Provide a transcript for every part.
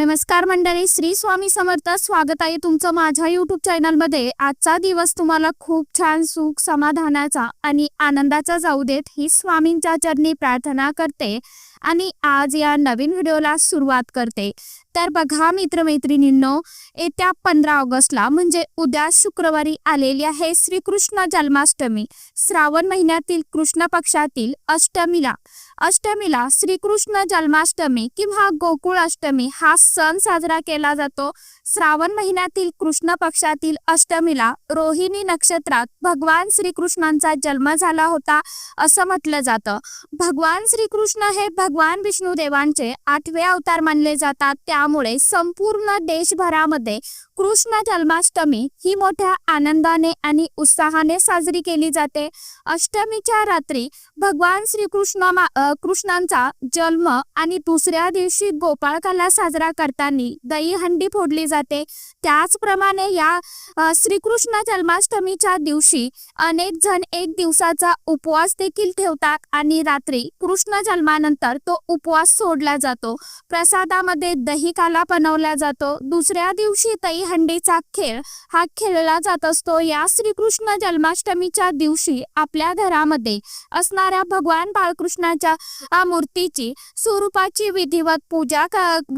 नमस्कार मंडळी श्री स्वामी समर्थ. स्वागत आहे तुमचं माझ्या युट्यूब चॅनलमध्ये आजचा दिवस तुम्हाला खूप छान सुख समाधानाचा आणि आनंदाचा जाऊ देत ही स्वामींच्या चरणी प्रार्थना करते आणि आज या नवीन व्हिडिओला सुरुवात करते. तर बघा मित्रमैत्रिणींनो येत्या पंधरा ऑगस्टला म्हणजे उद्या शुक्रवारी आलेली आहे श्रीकृष्ण जन्माष्टमी. श्रावण महिन्यातील कृष्ण पक्षातील अष्टमीला. अष्टमीला श्रीकृष्ण जन्माष्टमी किंवा गोकुळ अष्टमी हा सण साजरा केला जातो. श्रावण महिन्यातील कृष्ण पक्षातील अष्टमीला रोहिणी नक्षत्रात भगवान श्रीकृष्णांचा जन्म झाला होता असं म्हटलं जातं. भगवान श्रीकृष्ण हे भगवान विष्णू देवांचे आठवे अवतार मानले जातात. त्यामुळे संपूर्ण देशभरामध्ये कृष्ण जन्माष्टमी ही मोठ्या आनंदाने आणि उत्साहाने साजरी केली जाते. अष्टमीच्या रात्री भगवान श्रीकृष्ण मा- कृष्णांचा जन्म आणि दुसऱ्या दिवशी गोपाळकाला साजरा करताना दहीहंडी फोडली जाते. त्याचप्रमाणे या श्रीकृष्ण जन्माष्टमीच्या दिवशी अनेक जण एक दिवसाचा उपवास देखील ठेवतात आणि रात्री कृष्ण जन्मानंतर तो उपवास सोडला जातो. प्रसादामध्ये दही काला बनवला जातो. दुसऱ्या दिवशी दही दहीहंडीचा खेळ हा खेळला जात असतो. या श्रीकृष्ण जन्माष्टमीच्या दिवशी आपल्या घरामध्ये असणाऱ्या भगवान बाळकृष्णाच्या मूर्तीची स्वरूपाची विधिवत पूजा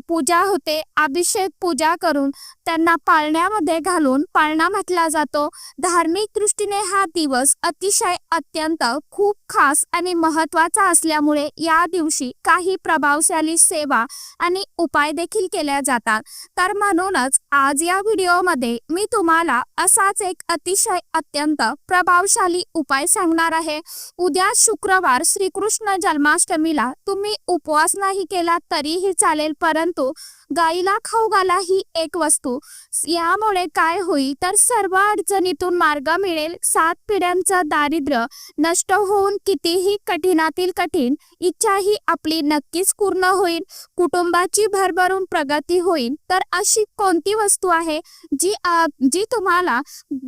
पूजा होते. अभिषेक पूजा करून त्यांना पाळण्यामध्ये घालून पाळणा म्हटला जातो. धार्मिक दृष्टीने हा दिवस अतिशय अत्यंत खूप खास आणि महत्त्वाचा असल्यामुळे या दिवशी काही प्रभावशाली सेवा आणि उपाय देखील केल्या जातात. तर म्हणूनच आज या व्हिडिओमध्ये मी तुम्हाला असाच एक अतिशय अत्यंत प्रभावशाली उपाय सांगणार आहे. उद्या शुक्रवार श्रीकृष्ण जन्माष्टमीला तुम्ही उपवास नाही केला तरीही चालेल परंतु गाईला खाऊ घाला ही एक वस्तू. यामुळे काय होईल? तर सर्व अडचणीतून मार्ग मिळेल. सात पिढ्यांचं दारिद्र्य नष्ट होऊन कितीही कठीणातील कठीण इच्छाही आपली नक्कीच पूर्ण होईल. कुटुंबाची भरभरून प्रगती होईल. तर अशी कोणती वस्तू आहे जी आ, जी तुम्हाला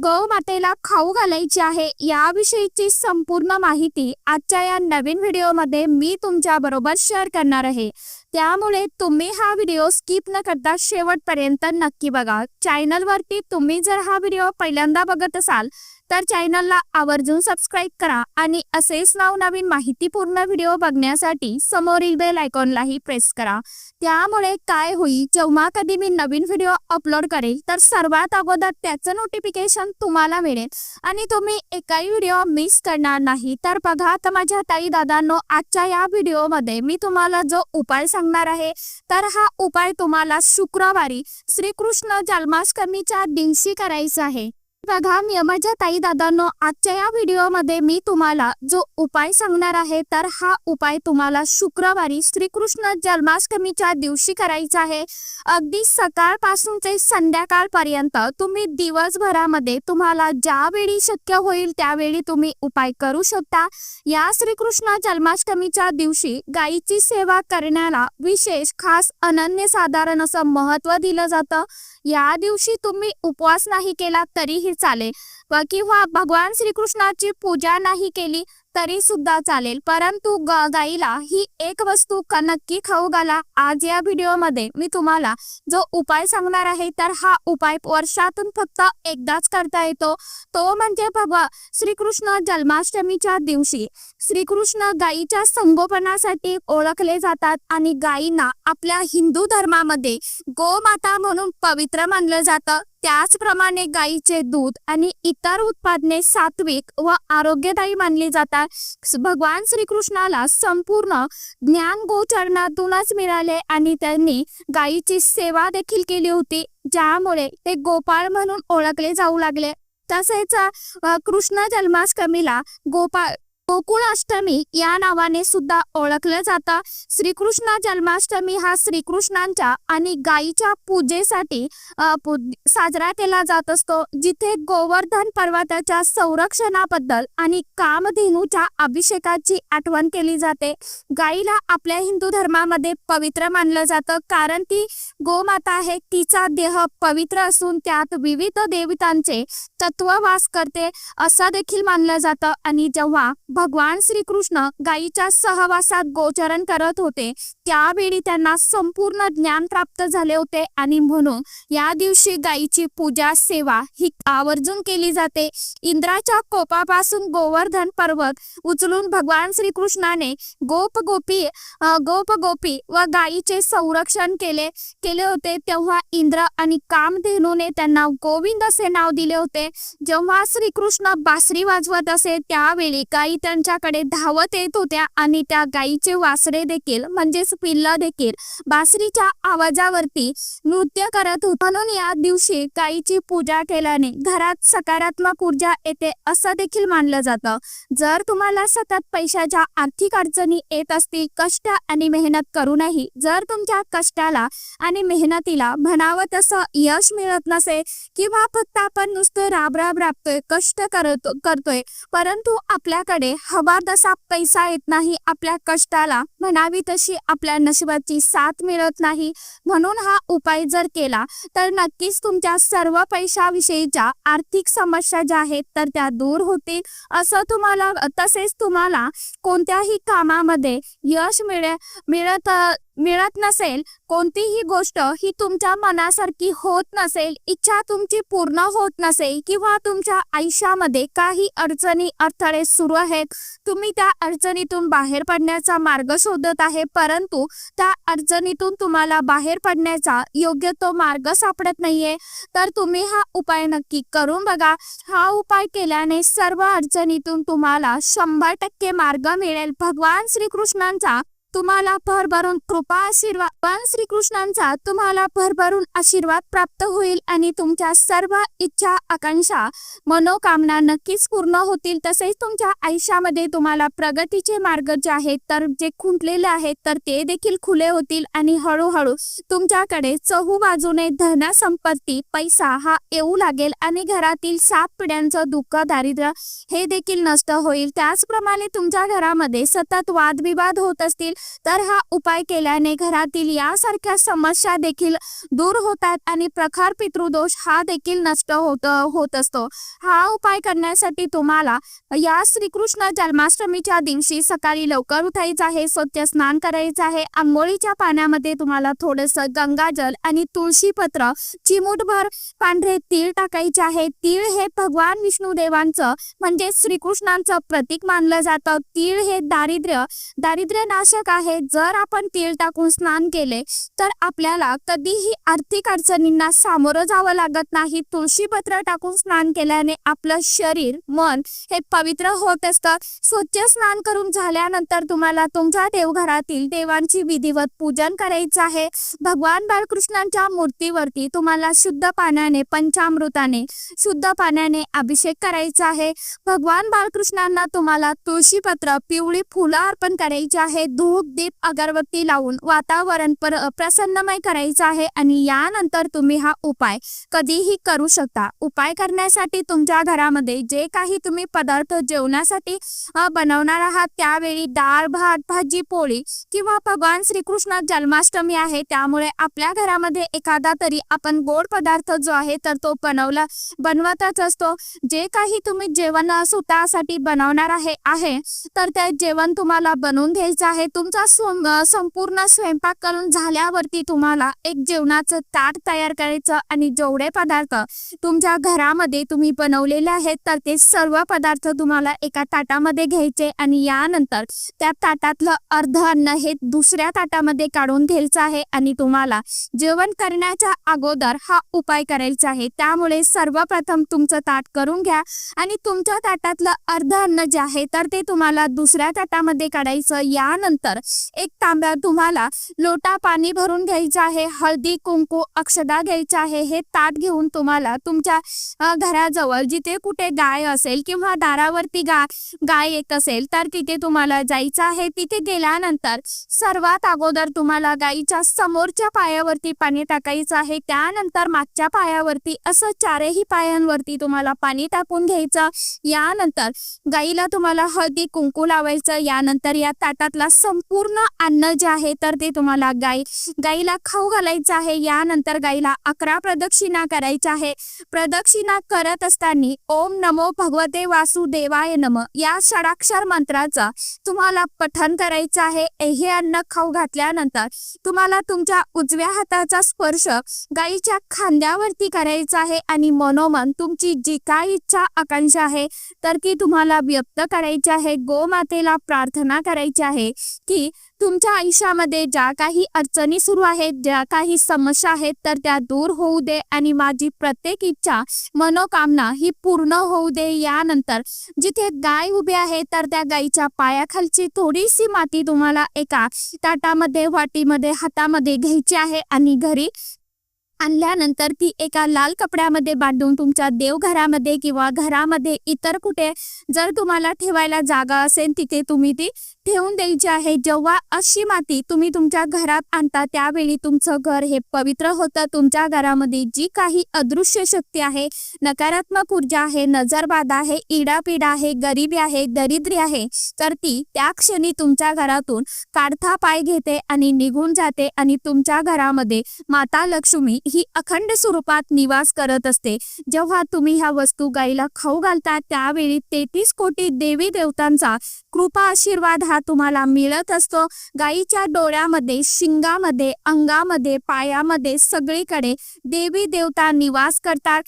गौमातेला खाऊ घालायची आहे? याविषयीची संपूर्ण माहिती आजच्या या नवीन व्हिडिओमध्ये मी तुमच्या बरोबर शेअर करणार आहे. त्यामुळे तुम्ही हा व्हिडिओ स्किप न करता शेवटपर्यंत नक्की बघा. चॅनलवरती तुम्ही जर हा व्हिडिओ पहिल्यांदा बघत असाल तर चॅनलला आवर्जून सबस्क्राईब करा आणि असेच नवनवीन माहितीपूर्ण व्हिडिओ बघण्यासाठी समोरील बेल आयकॉनलाही प्रेस करा. त्यामुळे काय होईल जेव्हा कधी मी नवीन व्हिडिओ अपलोड करेल तर सर्वात अगोदर त्याचं नोटिफिकेशन तुम्हाला मिळेल. आणि तुम्ही एकाही व्हिडिओ मिस करणार नाही. तर बघा आता माझ्या ताई दादांनो आजच्या या व्हिडिओमध्ये मी तुम्हाला जो उपाय सांगणार आहे तर हा उपाय तुम्हाला शुक्रवारी श्रीकृष्ण जन्माष्टमीच्या दिवशी करायचा आहे. बघा मी माझ्या ताई दादांनो आजच्या या व्हिडिओमध्ये मी तुम्हाला जो उपाय सांगणार आहे तर हा उपाय तुम्हाला शुक्रवारी श्रीकृष्ण जन्माष्टमीच्या दिवशी करायचा आहे. अगदी सकाळपासून ते संध्याकाळपर्यंत तुम्ही दिवसभरामध्ये तुम्हाला ज्यावेळी शक्य होईल त्यावेळी तुम्ही उपाय करू शकता. या श्रीकृष्ण जन्माष्टमीच्या दिवशी गायीची सेवा करण्याला विशेष खास अनन्यसाधारण असं महत्त्व दिलं जातं. या दिवशी तुम्ही उपवास नाही केला तरीही चालेल. किंवा भगवान श्रीकृष्णाची पूजा नाही केली तरी सुद्धा चालेल. परंतु ग- गाईला ही एक वस्तू नक्की खाऊ घाला. आज या व्हिडिओमध्ये मी तुम्हाला जो उपाय सांगणार आहे तर हा उपाय वर्षातून फक्त एकदाच करता येतो. तो म्हणजे भगवा श्रीकृष्ण जन्माष्टमीच्या दिवशी श्रीकृष्ण गायीच्या संगोपनासाठी ओळखले जातात आणि गायींना आपल्या हिंदू धर्मामध्ये गोमाता म्हणून पवित्र मानलं जातं. त्याचप्रमाणे गायीचे दूध आणि इतर उत्पादने सात्विक व आरोग्यदायी मानली जातात. भगवान श्रीकृष्णाला संपूर्ण ज्ञान गोचरणातूनच मिळाले आणि त्यांनी गायीची सेवा देखील केली होती ज्यामुळे ते गोपाळ म्हणून ओळखले जाऊ लागले. तसेच कृष्ण जन्माष्टमीला गोपाळ गोकुळाष्टमी या नावाने सुद्धा ओळखलं जातं. श्रीकृष्ण जन्माष्टमी हा श्रीकृष्णांच्या आणि गायीच्या पूजेसाठी साजरा केला जात असतो. जिथे गोवर्धन पर्वताच्या संरक्षणाबद्दल आणि कामधेनूच्या अभिषेकाची आठवण केली जाते. गायीला आपल्या हिंदू धर्मामध्ये पवित्र मानलं जातं. कारण ती गोमाता आहे. तिचा देह पवित्र असून त्यात विविध देवतांचे तत्व वास करते. असं देखील मानलं जातं. आणि जेव्हा भगवान श्रीकृष्ण गायीच्या सहवासात गोचरण करत होते. त्यावेळी त्यांना संपूर्ण ज्ञान प्राप्त झाले होते आणि म्हणून या दिवशी गायीची पूजा सेवा ही आवर्जून केली जाते. इंद्राच्या कोपापासून गोवर्धन पर्वत उचलून भगवान श्रीकृष्णाने गोप गोपी गोप गोपी व गायीचे संरक्षण केले केले होते. तेव्हा इंद्र आणि कामधेनूने त्यांना गोविंद असे नाव दिले होते. जेव्हा श्रीकृष्ण बासरी वाजवत असे त्यावेळी गायी त्यांच्याकडे धावत येत होत्या आणि त्या गायीचे वासरे देखील म्हणजेच पिल्ला देखील बासरीच्या आवाजावरती नृत्य करत होत. म्हणून या दिवशी गायीची पूजा केल्याने घरात सकारात्मक ऊर्जा येते असं देखील मानलं जातं. जर तुम्हाला सतत पैशाच्या आर्थिक अडचणी येत असतील कष्ट आणि मेहनत करूनही जर तुमच्या कष्टाला आणि मेहनतीला म्हणावं तसं यश मिळत नसेल किंवा फक्त आपण नुसतं राबराब राबतोय कष्ट करत करतोय परंतु आपल्याकडे हवा तसा पैसा येत नाही आपल्या कष्टाला म्हणावी तशी आप आपल्या नशिबाची साथ मिळत नाही म्हणून हा उपाय जर केला तर नक्कीच तुमच्या सर्व पैशाविषयीच्या आर्थिक समस्या ज्या आहेत तर त्या दूर होतील. असं तुम्हाला तसेच तुम्हाला कोणत्याही कामामध्ये यश मिळे मिळत मिळत नसेल कोणतीही गोष्ट ही तुमच्या मनासारखी होत नसेल इच्छा तुमची पूर्ण होत नसेल किंवा तुमच्या आयुष्यामध्ये काही अडचणी अडथळे सुरू आहेत तुम्ही त्या अडचणीतून बाहेर पडण्याचा मार्ग शोधत आहे परंतु त्या अडचणीतून तुम्हाला बाहेर पडण्याचा योग्य तो मार्ग सापडत नाहीये तर तुम्ही हा उपाय नक्की करून बघा. हा उपाय केल्याने सर्व अडचणीतून तुम्हाला शंभर टक्के मार्ग मिळेल. भगवान श्रीकृष्णांचा तुम्हाला भरभरून कृपा आशीर्वाद. पण श्रीकृष्णांचा तुम्हाला भरभरून आशीर्वाद प्राप्त होईल आणि तुमच्या सर्व इच्छा आकांक्षा मनोकामना नक्कीच पूर्ण होतील. तसेच तुमच्या आयुष्यामध्ये तुम्हाला प्रगतीचे मार्ग जे आहेत तर जे खुंटलेले आहेत तर ते देखील खुले होतील. आणि हळूहळू तुमच्याकडे चहू बाजूने धन संपत्ती पैसा हा येऊ लागेल आणि घरातील सात पिढ्यांचं दुःख दारिद्र्य हे देखील नष्ट होईल. त्याचप्रमाणे तुमच्या घरामध्ये सतत वादविवाद होत असतील. तर हा उपाय केल्याने घरातील यासारख्या समस्या देखील दूर होतात आणि प्रखर पितृदोष हा देखील नष्ट होत होत असतो. हा उपाय करण्यासाठी तुम्हाला या श्रीकृष्ण जन्माष्टमीच्या दिवशी सकाळी लवकर उठायचं आहे स्वच्छ स्नान करायचं आहे. आंघोळीच्या पाण्यामध्ये तुम्हाला थोडस गंगाजल आणि तुळशी पत्र चिमूटभर पांढरे तीळ टाकायचे आहे. तीळ हे भगवान विष्णू देवांचं म्हणजे श्रीकृष्णांचं प्रतीक मानलं जातं. तीळ हे दारिद्र्य दारिद्र्य नाशक आहे. जर आपण तीळ टाकून स्नान केले तर आपल्याला कधीही आर्थिक अडचणींना सामोरं जावं लागत नाही. तुळशीपत्र टाकून स्नान केल्याने आपलं शरीर मन हे पवित्र होत असतं. स्वच्छ स्नान करून झाल्यानंतर तुम्हाला तुमच्या देवघरातील देवांची विधिवत पूजन करायचं आहे. भगवान बाळकृष्णांच्या मूर्तीवरती तुम्हाला शुद्ध पाण्याने पंचामृताने शुद्ध पाण्याने अभिषेक करायचा आहे. भगवान बाळकृष्णांना तुम्हाला तुळशीपत्र पिवळी फुलं अर्पण करायची आहे. धूप दीप अगरबत्ती लावून वातावरण पर प्रसन्नमय करायचं आहे आणि यानंतर तुम्ही हा उपाय कधीही करू शकता. उपाय करण्यासाठी तुमच्या घरामध्ये जे काही तुम्ही पदार्थ जेवणासाठी बनवणार आहात त्यावेळी डाळ भात भाजी पोळी किंवा भगवान श्रीकृष्ण जन्माष्टमी आहे त्यामुळे आपल्या घरामध्ये एखादा तरी आपण गोड पदार्थ जो आहे तर तो बनवला बनवतच असतो. जे काही तुम्ही जेवण स्वतःसाठी बनवणार आहे आहे तर ते जेवण तुम्हाला बनवून घ्यायचं आहे. तुम तुमचा संपूर्ण स्वयंपाक करून झाल्यावरती तुम्हाला एक जेवणाचं ताट तयार करायचं आणि जेवढे पदार्थ तुमच्या घरामध्ये तुम्ही बनवलेले आहेत तर ते सर्व पदार्थ तुम्हाला एका ताटामध्ये घ्यायचे आणि यानंतर त्या ताटातलं अर्ध अन्न हे दुसऱ्या ताटामध्ये काढून घ्यायचं आहे आणि तुम्हाला जेवण करण्याच्या अगोदर हा उपाय करायचा आहे. त्यामुळे सर्वप्रथम तुमचं ताट करून घ्या आणि तुमच्या ताटातलं अर्ध अन्न जे आहे तर ते तुम्हाला दुसऱ्या ताटामध्ये काढायचं. यानंतर एक तांब्या तुम्हाला लोटा पाणी भरून घ्यायचं आहे हळदी कुंकू अक्षदा घ्यायचं आहे हे ताट घेऊन तुम्हाला तुमच्या घराजवळ जिथे कुठे गाय असेल किंवा दारावरती गा गाय येत असेल तर तिथे तुम्हाला जायचं आहे. तिथे गेल्यानंतर सर्वात अगोदर तुम्हाला गायीच्या समोरच्या पायावरती पाणी टाकायचं आहे. त्यानंतर मागच्या पायावरती असं चारही पायांवरती तुम्हाला पाणी टाकून घ्यायचं. यानंतर गाईला तुम्हाला हळदी कुंकू लावायचं. यानंतर या ताटातला संपूर्ण संपूर्ण अन्न जे आहे तर ते तुम्हाला गाई गाईला खाऊ घालायचं आहे. यानंतर गाईला अकरा प्रदक्षिणा करायच्या आहे. प्रदक्षिणा करत असताना ओम नमो भगवते वासुदेवाय नम. या षडाक्षर मंत्राचा तुम्हाला पठन करायचं आहे. हे अन्न खाऊ घातल्यानंतर तुम्हाला तुमच्या उजव्या हाताचा स्पर्श गाईच्या खांद्यावरती करायचा आहे आणि मनोमन तुमची जी काय इच्छा आकांक्षा आहे तर ती तुम्हाला व्यक्त करायची आहे. गोमातेला प्रार्थना करायची आहे की तुमच्या आयुष्यामध्ये ज्या काही अडचणी सुरू आहेत ज्या काही समस्या आहेत तर त्या दूर होऊ दे आणि माझी प्रत्येक इच्छा मनोकामना ही पूर्ण होऊ दे. यानंतर जिथे गाय उभी आहे तर त्या गायीच्या पायाखालची थोडीशी माती तुम्हाला एका ताटामध्ये वाटीमध्ये हातामध्ये घ्यायची आहे आणि घरी आणल्यानंतर ती एका लाल कपड्यामध्ये बांधून तुमच्या देवघरामध्ये किंवा घरामध्ये इतर कुठे जर तुम्हाला ठेवायला जागा असेल तिथे तुम्ही ती ठेवून द्यायची आहे. जेव्हा अशी माती तुम्ही तुमच्या घरात आणता त्यावेळी तुमचं घर हे पवित्र होतं. तुमच्या घरामध्ये जी काही अदृश्य शक्ती आहे नकारात्मक ऊर्जा आहे नजरबाधा आहे इडापिडा आहे गरिबी आहे दरिद्री आहे तर ती त्या क्षणी तुमच्या घरातून काढता पाय घेते आणि निघून जाते आणि तुमच्या घरामध्ये माता लक्ष्मी ही अखंड स्वरूपात निवास करत असते. जेव्हा तुम्ही ह्या वस्तू गाईला खाऊ घालता त्यावेळी तेहतीस कोटी देवी देवतांचा कृपा आशीर्वाद हा तुम्हाला मिळत असतो. गाईच्या डोळ्यामध्ये शिंगामध्ये अंगामध्ये पायामध्ये सगळीकडे देवी देवता निवास करतात.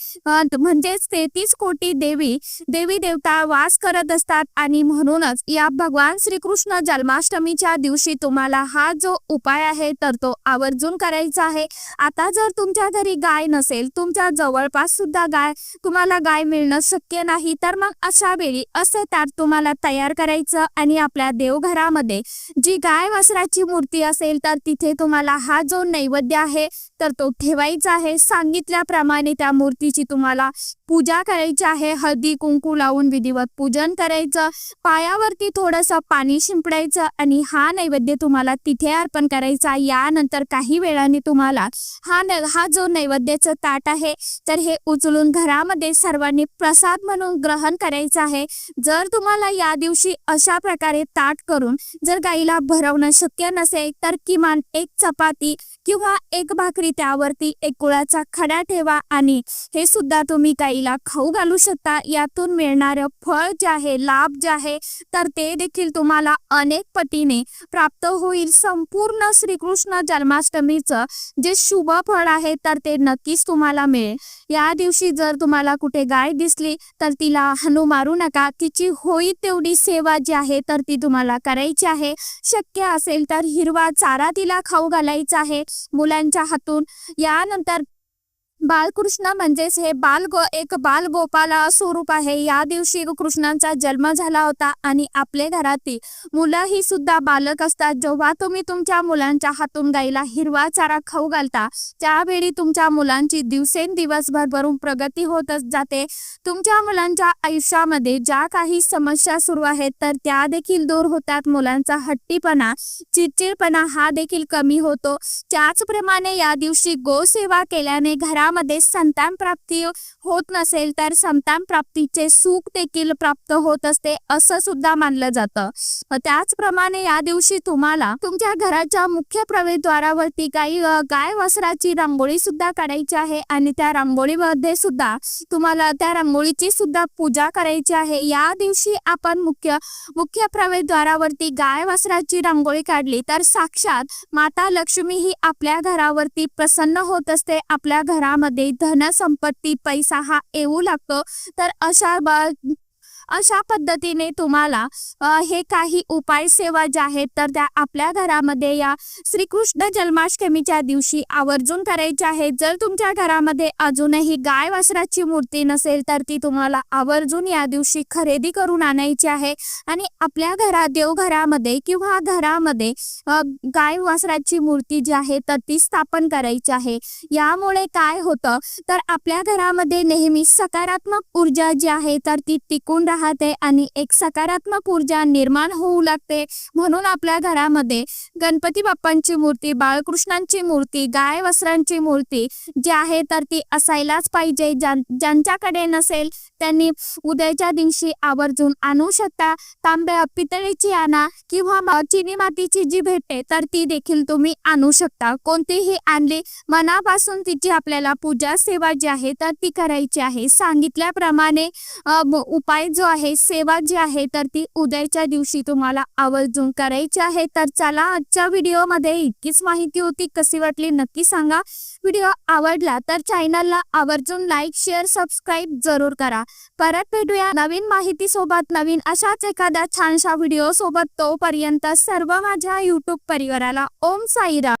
म्हणजेच तेहतीस कोटी देवी देवी देवता वास करत असतात. आणि म्हणूनच या भगवान श्रीकृष्ण जन्माष्टमीच्या दिवशी तुम्हाला हा जो उपाय आहे तर तो आवर्जून करायचा आहे. आता जर तुमच्या घरी गाय नसेल तुमच्या जवळपास सुद्धा गाय तुम्हाला गाय मिळणं शक्य नाही तर मग अशा वेळी असे ताट तुम्हाला तयार करायचं आणि आपल्या देव देवघरामध्ये जी गाय वासराची मूर्ती असेल तर तिथे तुम्हाला हा जो नैवेद्य आहे तर तो ठेवायचा आहे. सांगितल्याप्रमाणे त्या मूर्तीची तुम्हाला पूजा करायची आहे. हळदी कुंकू लावून विधिवत पूजन करायचं. पायावरती थोडंसं पाणी शिंपडायचं आणि हा नैवेद्य तुम्हाला तिथे अर्पण करायचा. यानंतर काही वेळाने तुम्हाला हा न हा जो नैवेद्याचं ताट आहे तर हे उचलून घरामध्ये सर्वांनी प्रसाद म्हणून ग्रहण करायचं आहे. जर तुम्हाला या दिवशी अशा प्रकारे ताट करून जर गाईला भरवणं शक्य नसेल तर किमान एक चपाती किंवा एक भाकरी त्यावरती एक गुळाचा खडा ठेवा आणि हे सुद्धा तुम्ही गाईला खाऊ घालू शकता. यातून मिळणारं फळ जे आहे लाभ जे आहे तर ते देखील तुम्हाला अनेक पटीने प्राप्त होईल. संपूर्ण श्रीकृष्ण जन्माष्टमीचं जे शुभ फळ आहे तर ते नक्कीच तुम्हाला मिळेल. या दिवशी जर तुम्हाला कुठे गाय दिसली तर तिला हनू मारू नका. तिची होई तेवढी सेवा जी आहे तर ती तुम्हाला करायची आहे. शक्य असेल तर हिरवा चारा तिला खाऊ घालायचा आहे. मुलांच्या हातून. यानंतर बालकृष्ण म्हणजेच हे बाल गो एक बाल गोपाला स्वरूप आहे. या दिवशी कृष्णांचा जन्म झाला होता आणि आपले घरातील मुलं ही सुद्धा बालक असतात. जेव्हा तुम्ही तुमच्या मुलांच्या हातून गाईला हिरवा चारा खाऊ घालता त्यावेळी तुमच्या मुलांची दिवसेंदिवस भरभरून प्रगती होतच जाते. तुमच्या मुलांच्या आयुष्यामध्ये ज्या काही समस्या सुरू आहेत तर त्या देखील दूर होतात. मुलांचा हट्टीपणा चिडचिडपणा हा देखील कमी होतो. त्याचप्रमाणे या दिवशी गोसेवा केल्याने घरा घरामध्ये संतान प्राप्ती होत नसेल तर संतान प्राप्तीचे सुख देखील प्राप्त होत असते असं सुद्धा मानलं जातं. त्याचप्रमाणे या दिवशी तुम्हाला तुमच्या घराच्या मुख्य प्रवेशद्वारावरती काही गाय वस्त्राची रांगोळी सुद्धा काढायची आहे आणि त्या रांगोळीमध्ये सुद्धा तुम्हाला त्या रांगोळीची सुद्धा पूजा करायची आहे. या दिवशी आपण मुख्य मुख्य प्रवेशद्वारावरती गाय वस्त्राची रांगोळी काढली तर साक्षात माता लक्ष्मी ही आपल्या घरावरती प्रसन्न होत असते. आपल्या घरामध्ये धन संपत्ती पैसा हा येऊ लागतो. तर अशा बा अशा पद्धतीने तुम्हाला हे काही उपाय सेवा ज्या आहेत तर त्या आपल्या घरामध्ये या श्रीकृष्ण जन्माष्टमीच्या दिवशी आवर्जून करायच्या आहेत. जर तुमच्या घरामध्ये अजूनही गाय वासराची मूर्ती नसेल तर ती तुम्हाला आवर्जून या दिवशी खरेदी करून आणायची आहे. आणि आपल्या घरा देवघरामध्ये किंवा घरामध्ये गाय वासराची मूर्ती जी आहे तर ती स्थापन करायची आहे. यामुळे काय होतं तर आपल्या घरामध्ये नेहमी सकारात्मक ऊर्जा जी आहे तर ती टिकून राहते राहते आणि एक सकारात्मक ऊर्जा निर्माण होऊ लागते. म्हणून आपल्या घरामध्ये गणपती बाप्पांची मूर्ती बाळकृष्णांची मूर्ती गाय वस्त्रांची मूर्ती जी आहे तर ती असायलाच पाहिजे. ज्यांच्याकडे नसेल त्यांनी उद्याच्या दिवशी आवर्जून आणू शकता. तांब्या पितळीची आणा किंवा चिनी मातीची जी भेटते तर ती देखील तुम्ही आणू शकता. कोणतीही आणली मनापासून तिची आपल्याला पूजा सेवा जी आहे तर ती करायची आहे. सांगितल्याप्रमाणे उपाय जो आहे सेवा जी आहे तर ती उद्याच्या दिवशी तुम्हाला आवर्जून करायची आहे. तर चला आजच्या व्हिडिओमध्ये इतकीच माहिती होती. कशी वाटली नक्की सांगा. व्हिडिओ आवडला तर चॅनलला आवर्जून लाईक शेअर सबस्क्राईब जरूर करा. परत भेटूया नवीन माहिती सोबत नवीन अशाच एखाद्या छानशा व्हिडिओ सोबत तोपर्यंत सर्व माझ्या युट्यूब परिवाराला ओम साईरा